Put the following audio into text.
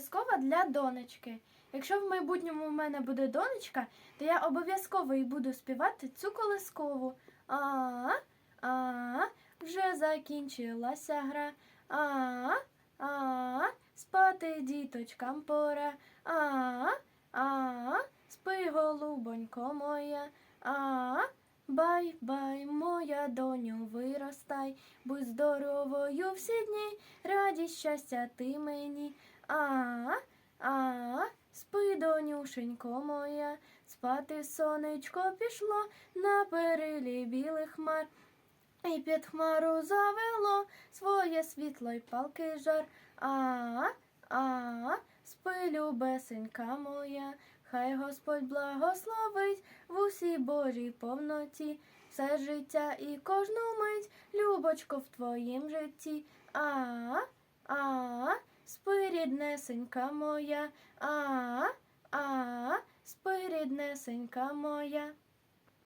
колискова для донечки. Якщо в майбутньому в мене буде донечка, то я обов'язково їй буду співати цю колискову. А, а, вже закінчилася гра. А, а, спати діточкам пора. А, а, спи, голубонько моя. А, бай, бай, моя доню, виростай, будь здоровою всі дні, радість, щастя ти мені. А, а, спи, донюшенько моя, спати сонечко пішло на перилі білих хмар. І під хмару завело своє світло й палкий жар. А, а, спи, любесенька моя, хай Господь благословить в усій Божій повноті. Все життя і кожну мить, любочко, в твоїм житті. А, а, спи, ріднесенька моя, а, а, спи, ріднесенька моя.